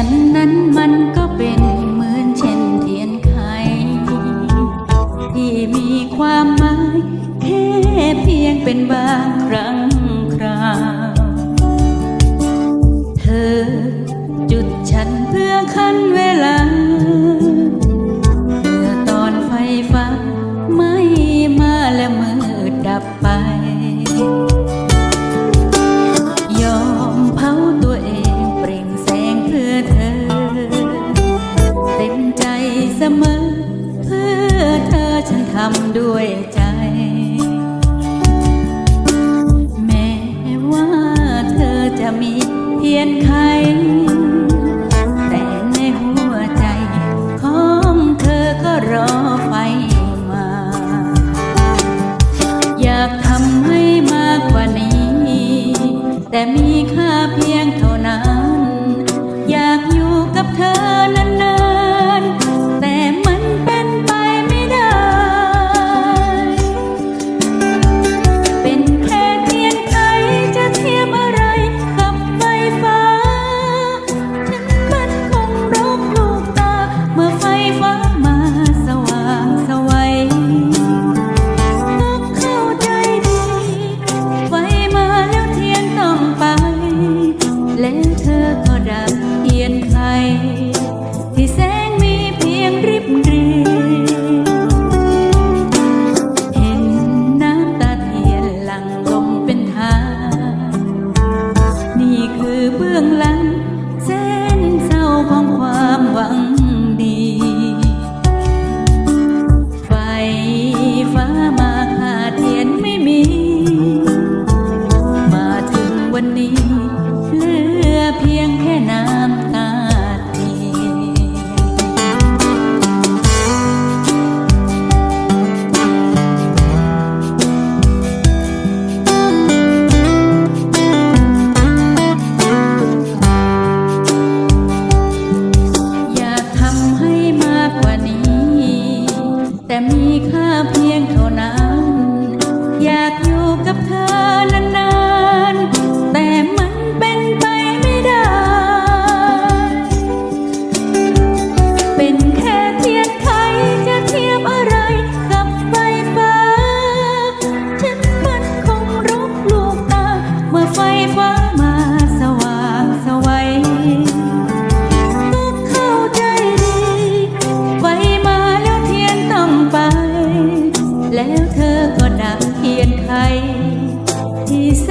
ฉันนั้นมันก็เป็นเหมือนเช่นเทียนไข ที่มีความหมายแค่เพียงเป็นบางครั้ง เสมอ เพื่อเธอฉันทำด้วยใจ แม้ว่าเธอจะมีเพียงใครแต่ในหัวใจ ของเธอก็รอไฟมา อยากทำให้มากกว่านี้ แต่มีค่าเพียงเท่านั้น อยากอยู่กับเธอนั้น แต่มีค่าเพียงเท่านั้น ก็ดังเทียนไขที่แส